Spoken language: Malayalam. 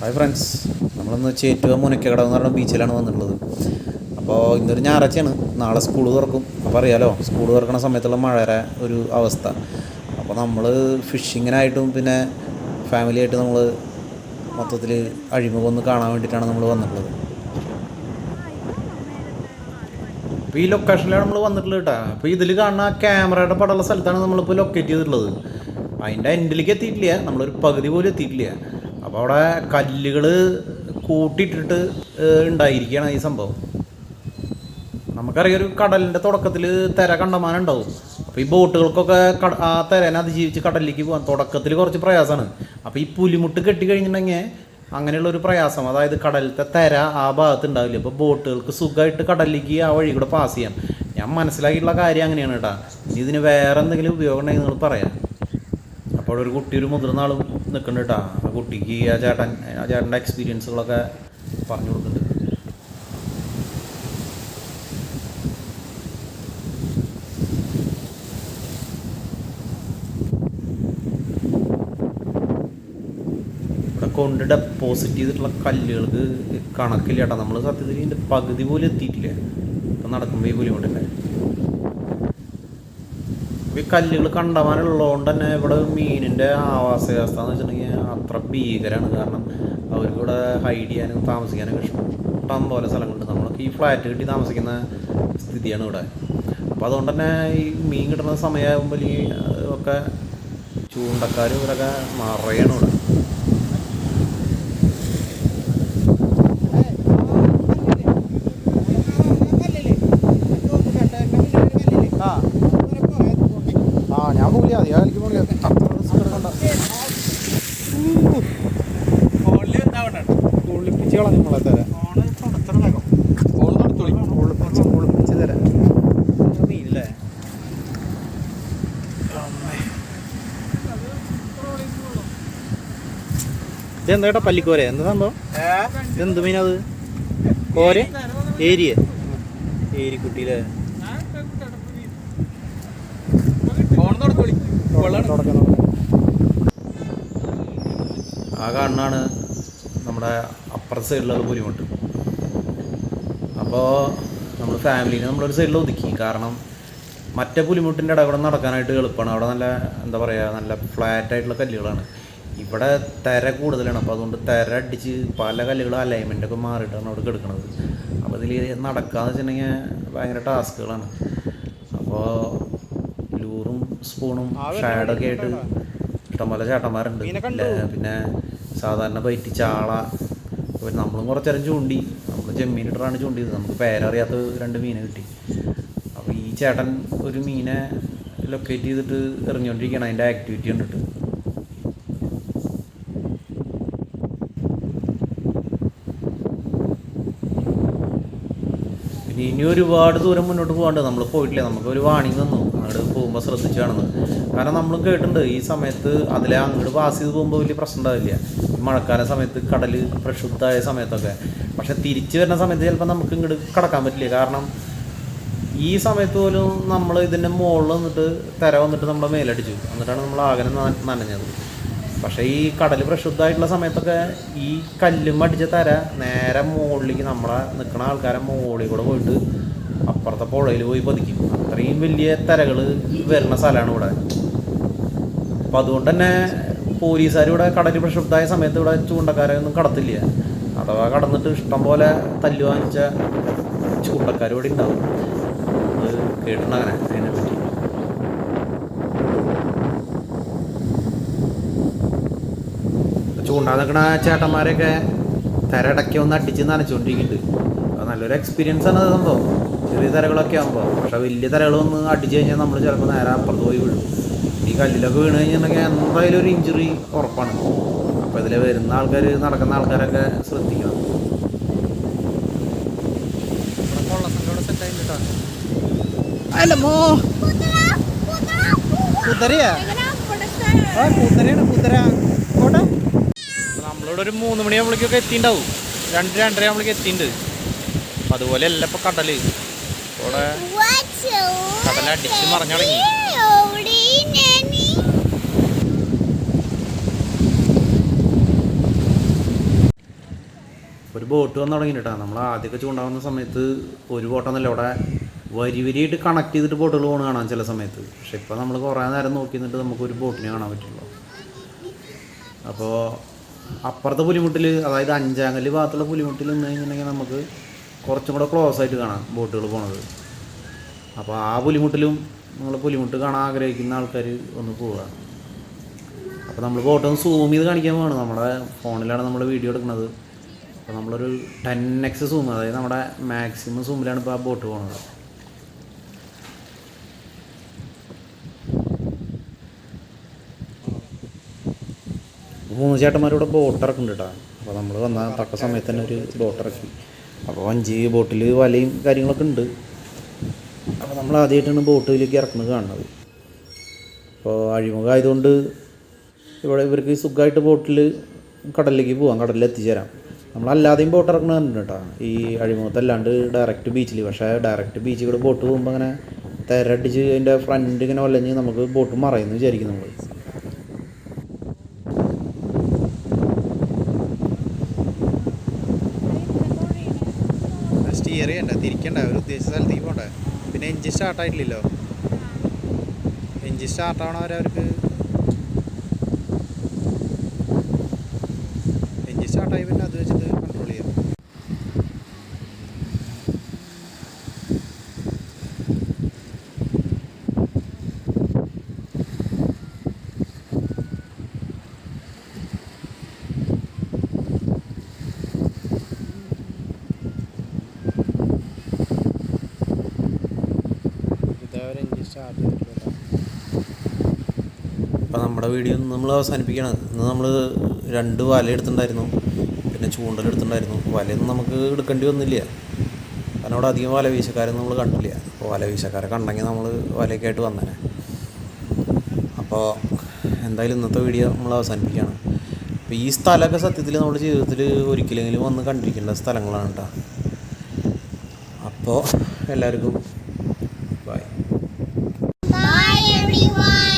ഹായ് ഫ്രണ്ട്സ് നമ്മളിന്ന് ചേറ്റുക മുനക്കകട എന്ന് പറഞ്ഞാൽ ബീച്ചിലാണ് വന്നിട്ടുള്ളത്. അപ്പോൾ ഇന്നൊരു ഞായറാഴ്ചയാണ്. നാളെ സ്കൂൾ തുറക്കും. അപ്പോൾ അറിയാലോ സ്കൂൾ തുറക്കുന്ന സമയത്തുള്ള മഴയുടെ ഒരു അവസ്ഥ. അപ്പോൾ നമ്മൾ ഫിഷിങ്ങിനായിട്ടും പിന്നെ ഫാമിലി ആയിട്ട് നമ്മൾ മൊത്തത്തിൽ അഴിമുഖം ഒന്ന് കാണാൻ വേണ്ടിയിട്ടാണ് നമ്മൾ വന്നിട്ടുള്ളത്. അപ്പോൾ ഈ ലൊക്കേഷനിലാണ് നമ്മൾ വന്നിട്ടുള്ളത് കേട്ടോ അപ്പോൾ ഇതിൽ കാണുന്ന ക്യാമറയുടെ പടമുള്ള സ്ഥലത്താണ് നമ്മളിപ്പോൾ ലൊക്കേറ്റ് ചെയ്തിട്ടുള്ളത്. അതിന്റെ എൻഡിലേക്ക് എത്തിയിട്ടില്ല. നമ്മളൊരു പകുതി പോലും എത്തിയിട്ടില്ല. അപ്പോൾ അവിടെ കല്ലുകൾ കൂട്ടിയിട്ടിട്ട് ഉണ്ടായിരിക്കുകയാണ് ഈ സംഭവം. നമുക്കറിയാം ഒരു കടലിന്റെ തുടക്കത്തിൽ തിര കണ്ടമാനം ഉണ്ടാവും അപ്പോൾ ഈ ബോട്ടുകൾക്കൊക്കെ കട ആ തിരനെ അതിജീവിച്ച് കടലിലേക്ക് പോകാൻ തുടക്കത്തിൽ കുറച്ച് പ്രയാസമാണ് അപ്പോൾ ഈ പുലിമുട്ട് കെട്ടി കഴിഞ്ഞിട്ടുണ്ടെങ്കിൽ അങ്ങനെയുള്ള ഒരു പ്രയാസം. അതായത് കടലിലത്തെ തിര ആ ഭാഗത്ത് ഉണ്ടാവില്ല അപ്പോൾ ബോട്ടുകൾക്ക് സുഖമായിട്ട് കടലിലേക്ക് ആ വഴി കൂടെ പാസ് ചെയ്യാം. ഞാൻ മനസ്സിലാക്കിയിട്ടുള്ള കാര്യം അങ്ങനെയാണ് കേട്ടോ. ഇതിന് വേറെ എന്തെങ്കിലും ഉപയോഗം ഉണ്ടെങ്കിൽ നിങ്ങൾ പറയാം അപ്പോൾ ഒരു കുട്ടി ഒരു മുതിർന്ന നിൽക്കുന്നുണ്ട് കേട്ടോ. ആ കുട്ടിക്ക് ആ ചേട്ടൻ ആ ചേട്ടന്റെ എക്സ്പീരിയൻസുകളൊക്കെ പറഞ്ഞു കൊടുക്കുന്നുണ്ട്. കൊണ്ട് ഡെപ്പോസിറ്റ് ചെയ്തിട്ടുള്ള കല്ലുകൾക്ക് കണക്കില്ല ചേട്ടാ നമ്മൾ സത്യത്തിൽ ഇതിന്റെ പകുതി പോലും എത്തിയിട്ടില്ല. ഇപ്പം നടക്കുമ്പോൾ ഈ ബുദ്ധിമുട്ടില്ലേ ഈ കല്ലുകൾ കണ്ടമാനുള്ളതുകൊണ്ട് തന്നെ ഇവിടെ മീനിന്റെ ആവാസ വ്യവസ്ഥ എന്ന് വെച്ചിട്ടുണ്ടെങ്കിൽ അത്ര ഭീകരമാണ് കാരണം അവർക്ക് ഇവിടെ ഹൈഡ് ചെയ്യാനും താമസിക്കാനും ഇഷ്ടം പോലെ സ്ഥലങ്ങളുണ്ട്. നമ്മളൊക്കെ ഈ ഫ്ലാറ്റ് കിട്ടി താമസിക്കുന്ന സ്ഥിതിയാണ് ഇവിടെ. അപ്പോൾ അതുകൊണ്ട് തന്നെ ഈ മീൻ കിട്ടുന്ന സമയമാകുമ്പോൾ ഈ ഒക്കെ ചൂണ്ടക്കാരും ഇവരൊക്കെ നിറയാണ് ഇവിടെ ആ ആ ഞാൻ പോകില്ല അധികം കളിക്ക് പോകില്ല അത്ര റിസ്ക് എടുക്കണ്ട കുളിപ്പിച്ച് കളഞ്ഞു നമ്മളെ തരാം കുളിപ്പിച്ച് കുളിപ്പിച്ച് തരാം മീനില്ലേ? ഇതെന്താ കേട്ടോ പല്ലിക്കോര? എന്താ സംഭവം? ഇതെന്ത് മീനത് കോര? ഏരിയ? ഏരിക്കുട്ടിയിലെ? ആ കണ്ണാണ് നമ്മുടെ അപ്പുറ സൈഡിലുള്ള ബുദ്ധിമുട്ട്. അപ്പോൾ നമ്മൾ ഫാമിലിനെ നമ്മളൊരു സൈഡിൽ ഒതുക്കി. കാരണം മറ്റേ പുലിമുട്ടിന്റെ ഇടകൂടെ നടക്കാനായിട്ട് എളുപ്പമാണ് അവിടെ നല്ല എന്താ പറയുക നല്ല ഫ്ലാറ്റ് ആയിട്ടുള്ള കല്ലുകളാണ്. ഇവിടെ തിര കൂടുതലാണ്. അപ്പോൾ അതുകൊണ്ട് തിര അടിച്ച് പല കല്ലുകളും അലൈൻമെന്റൊക്കെ മാറിയിട്ടാണ് അവിടെ കിടക്കുന്നത് അപ്പോൾ ഇതിൽ നടക്കാന്ന് വെച്ചിട്ടുണ്ടെങ്കിൽ ഭയങ്കര ടാസ്കുകളാണ് അപ്പോൾ സ്പൂണും ഷാഡൊക്കെ ആയിട്ട് ഇഷ്ടംപോലെ ചേട്ടന്മാരുണ്ട്. പിന്നെ സാധാരണ ബൈറ്റ് ചാള പിന്നെ നമ്മളും കുറച്ചേരം ചൂണ്ടി. നമ്മൾ ചെമ്മീനിട്ടാണ് ചൂണ്ടിയത്. നമുക്ക് പേരറിയാത്ത രണ്ട് മീനെ കിട്ടി. അപ്പോൾ ഈ ചേട്ടൻ ഒരു മീനെ ലൊക്കേറ്റ് ചെയ്തിട്ട് എറിഞ്ഞുകൊണ്ടിരിക്കുകയാണ് അതിന്റെ ആക്ടിവിറ്റി കണ്ടിട്ട്. ഇനി ഒരുപാട് ദൂരം മുന്നോട്ട് പോകാണ്ട് നമ്മൾ പോയിട്ടില്ല. നമുക്ക് ഒരു വാണിംഗ് തന്നു. അങ്ങോട്ട് പോകുമ്പോൾ ശ്രദ്ധിച്ചു കാണുന്നത് കാരണം നമ്മളും കേട്ടിട്ടുണ്ട് ഈ സമയത്ത് അതിലെ അങ്ങോട്ട് പാസ് ചെയ്ത് പോകുമ്പോൾ വലിയ പ്രശ്നം ഉണ്ടാവില്ല. മഴക്കാല സമയത്ത് കടൽ പ്രക്ഷുബ്ധമായ സമയത്തൊക്കെ. പക്ഷെ തിരിച്ചു വരുന്ന സമയത്ത് ചിലപ്പോൾ നമുക്ക് ഇങ്ങോട്ട് കടക്കാൻ പറ്റില്ല. കാരണം ഈ സമയത്ത് പോലും നമ്മൾ ഇതിന്റെ മുകളിൽ വന്നിട്ട് തിര വന്നിട്ട് നമ്മളെ മേലടിച്ചു. എന്നിട്ടാണ് നമ്മൾ ആകെ ന- നനഞ്ഞത്. പക്ഷേ ഈ കടൽ പ്രക്ഷുബ്ധമായിട്ടുള്ള സമയത്തൊക്കെ ഈ കല്ലും അടിച്ച തര നേരെ മുകളിലേക്ക് നമ്മളെ നിൽക്കുന്ന ആൾക്കാരെ മുകളിൽ കൂടെ പോയിട്ട് അപ്പുറത്തെ പുഴയിൽ പോയി പതിക്കും. അത്രയും വലിയ തരകൾ വരുന്ന സ്ഥലമാണ് ഇവിടെ. അപ്പം അതുകൊണ്ട് തന്നെ പോലീസുകാർ ഇവിടെ കടൽ പ്രക്ഷുബ്ധമായ സമയത്ത് ഇവിടെ ചൂണ്ടക്കാരെ ഒന്നും കടത്തില്ല. അഥവാ കടന്നിട്ട് ഇഷ്ടം പോലെ തല്ലു വാങ്ങിച്ച ചൂണ്ടക്കാർ ഇവിടെ ഉണ്ടാവും. അത് കേട്ടിട്ടുണ്ട് അങ്ങനെ അതിനെപ്പറ്റി ചൂണ്ടാൻ നിൽക്കണ ചേട്ടന്മാരെയൊക്കെ തിരടക്കി ഒന്ന് അടിച്ച് നനച്ചുകൊണ്ടിരിക്കുന്നുണ്ട്. നല്ലൊരു എക്സ്പീരിയൻസ് ആണ് അത് സംഭവം. ചെറിയ തിരകളൊക്കെ ആകുമ്പോൾ പക്ഷെ വലിയ തിരകളൊന്ന് അടിച്ചു കഴിഞ്ഞാൽ നമ്മൾ ചിലപ്പോൾ നേരെ അപ്പുറത്ത് പോയി വീഴും ഈ കല്ലിലൊക്കെ വീണ് കഴിഞ്ഞിട്ടുണ്ടെങ്കിൽ എന്തായാലും ഒരു ഇഞ്ചുറി ഉറപ്പാണ്. അപ്പോൾ ഇതിൽ വരുന്ന ആൾക്കാർ നടക്കുന്ന ആൾക്കാരൊക്കെ ശ്രദ്ധിക്കണം. അല്ല മോ. കുതിരയാ? ആ കുതിരയാണ് കുതിര. കോട്ടെ നമ്മളിവിടെ ഒരു മൂന്ന് മണിയാകുമ്പോഴേക്കൊക്കെ എത്തിണ്ടാവും രണ്ട് രണ്ടര ആകുമ്പോഴേക്ക് എത്തിയിട്ടുണ്ട്. അപ്പം അതുപോലെ അല്ല ഇപ്പം കടൽ ഇവിടെ കടലടിച്ച് മറിഞ്ഞു തുടങ്ങി ഒരു ബോട്ട് വന്ന് തുടങ്ങിയിട്ടാ. നമ്മൾ ആദ്യമൊക്കെ ചൂണ്ടാവുന്ന സമയത്ത് ഒരു ബോട്ടൊന്നല്ല ഇവിടെ വരി വരിയായിട്ട് കണക്ട് ചെയ്തിട്ട് ബോട്ടുകൾ പോകണം കാണാം ചില സമയത്ത്. പക്ഷെ ഇപ്പോൾ നമ്മൾ കുറേ നേരം നോക്കി നിന്നിട്ട് നമുക്ക് ഒരു ബോട്ടിനെ കാണാൻ പറ്റുള്ളൂ അപ്പോൾ അപ്പുറത്തെ പുലിമുട്ടിൽ അതായത് അഞ്ചാങ്കൽ ഭാഗത്തുള്ള പുലിമുട്ടിൽ നിന്ന് കഴിഞ്ഞിട്ടുണ്ടെങ്കിൽ നമുക്ക് കുറച്ചും കൂടെ ക്ലോസ് ആയിട്ട് കാണാം ബോട്ടുകൾ പോണത്. അപ്പോൾ ആ പുലിമുട്ടിലും നമ്മൾ പുലിമുട്ട് കാണാൻ ആഗ്രഹിക്കുന്ന ആൾക്കാർ ഒന്ന് പോവുക. അപ്പോൾ നമ്മൾ ബോട്ടൊന്ന് സൂം ചെയ്ത് കാണിക്കാൻ പോവാണ്. നമ്മുടെ ഫോണിലാണ് നമ്മൾ വീഡിയോ എടുക്കുന്നത്. അപ്പോൾ നമ്മളൊരു ടെൻ എക്സ് സൂം അതായത് നമ്മുടെ മാക്സിമം സൂമിലാണ് ഇപ്പോൾ ആ ബോട്ട് പോകുന്നത് മൂന്ന് ചേട്ടന്മാരിവിടെ ബോട്ട് ഇറക്കുന്നുണ്ട് കേട്ടോ അപ്പോൾ നമ്മൾ വന്ന തക്ക സമയത്ത് തന്നെ ഒരു ബോട്ട് ഇറക്കി അപ്പോൾ അഞ്ച് ബോട്ടിൽ വലയും കാര്യങ്ങളൊക്കെ ഉണ്ട്. അപ്പോൾ നമ്മൾ ആദ്യമായിട്ടാണ് ബോട്ടിലേക്ക് ഇറക്കുന്നത് കാണുന്നത്. അപ്പോൾ അഴിമുഖം ആയതുകൊണ്ട് ഇവിടെ ഇവർക്ക് സുഖമായിട്ട് ബോട്ടിൽ കടലിലേക്ക് പോകാം കടലിൽ എത്തിച്ചേരാം. നമ്മൾ നമ്മളല്ലാതെയും ബോട്ട് ഇറക്കണുണ്ട് കേട്ടോ ഈ അഴിമുഖത്തല്ലാണ്ട് ഡയറക്റ്റ് ബീച്ചിൽ പക്ഷേ ഡയറക്റ്റ് ബീച്ചിൽ കൂടെ ബോട്ട് പോകുമ്പോൾ അങ്ങനെ തിരടിച്ച് അതിന്റെ ഫ്രണ്ട് ഇങ്ങനെ വല്ലഞ്ഞ് നമുക്ക് ബോട്ട് മറയുന്നു വിചാരിക്കും നമ്മൾ സ്റ്റിയർ ചെയ്യണ്ട തിരിക്കണ്ട ഒരു ഉദ്ദേശിച്ച സ്ഥലത്തേക്ക് പോണ്ടേ പിന്നെ എഞ്ചിൻ സ്റ്റാർട്ടായിട്ടില്ലല്ലോ എഞ്ചിൻ സ്റ്റാർട്ട് ആവണവരെ അവർക്ക് എഞ്ചിൻ സ്റ്റാർട്ടായി പിന്നെ അത് വെച്ചിട്ട് കൺട്രോൾ ചെയ്യാം അപ്പോൾ നമ്മുടെ വീഡിയോ നമ്മൾ അവസാനിപ്പിക്കണം ഇന്ന് നമ്മൾ രണ്ട് വല എടുത്തിട്ടുണ്ടായിരുന്നു. പിന്നെ ചൂണ്ടൽ എടുത്തിട്ടുണ്ടായിരുന്നു. വലയൊന്നും നമുക്ക് എടുക്കേണ്ടി വന്നില്ല. കാരണം അവിടെ അധികം വല വീശക്കാരൊന്നും നമ്മൾ കണ്ടില്ല. അപ്പോൾ വല വീശക്കാരെ കണ്ടെങ്കിൽ നമ്മൾ വലയൊക്കെ ആയിട്ട് വന്നേനെ. അപ്പോൾ എന്തായാലും ഇന്നത്തെ വീഡിയോ നമ്മൾ അവസാനിപ്പിക്കുകയാണ്. അപ്പോൾ ഈ സ്ഥലമൊക്കെ സത്യത്തിൽ നമ്മുടെ ജീവിതത്തിൽ ഒരിക്കലെങ്കിലും വന്ന് കണ്ടിരിക്കേണ്ട സ്ഥലങ്ങളാണ് കേട്ടോ. അപ്പോൾ എല്ലാവർക്കും everyone.